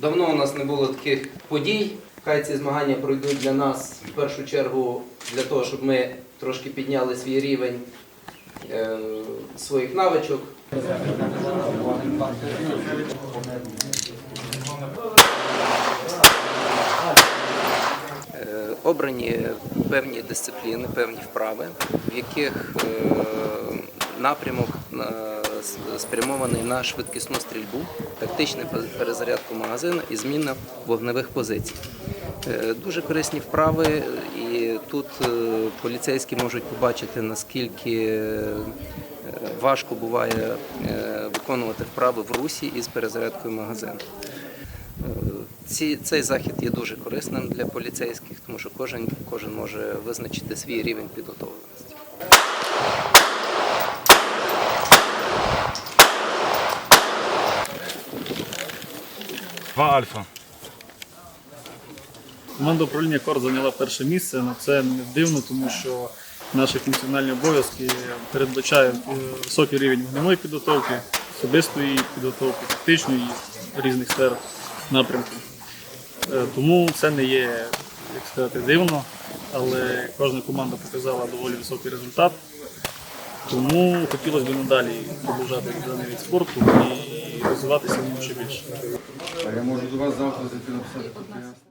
Давно у нас не було таких подій. Хай ці змагання пройдуть для нас в першу чергу для того, щоб ми трошки підняли свій рівень е, своїх навичок. Е, Обрані певні дисципліни, певні вправи, в яких е, напрямок е, с- спрямований на швидкісну стрільбу, тактичну перезарядку магазину і зміна вогневих позицій. Е, Дуже корисні вправи, і тут е, поліцейські можуть побачити, наскільки е, важко буває виконувати вправи в русі із перезарядкою магазину. Ці, цей захід є дуже корисним для поліцейських, тому що кожен, кожен може визначити свій рівень підготовленості. Два альфа. Команда управління КОР зайняла перше місце. але це не дивно, тому що наші функціональні обов'язки передбачають е, високий рівень вогневої підготовки, особистої підготовки, тактичної різних сферах напрямку. Е, Тому це не є, як сказати, дивно, але кожна команда показала доволі високий результат. Тому хотілося б надалі продовжати даний від спорту і розвиватися ще більше. Я можу до вас завтра зайти написати.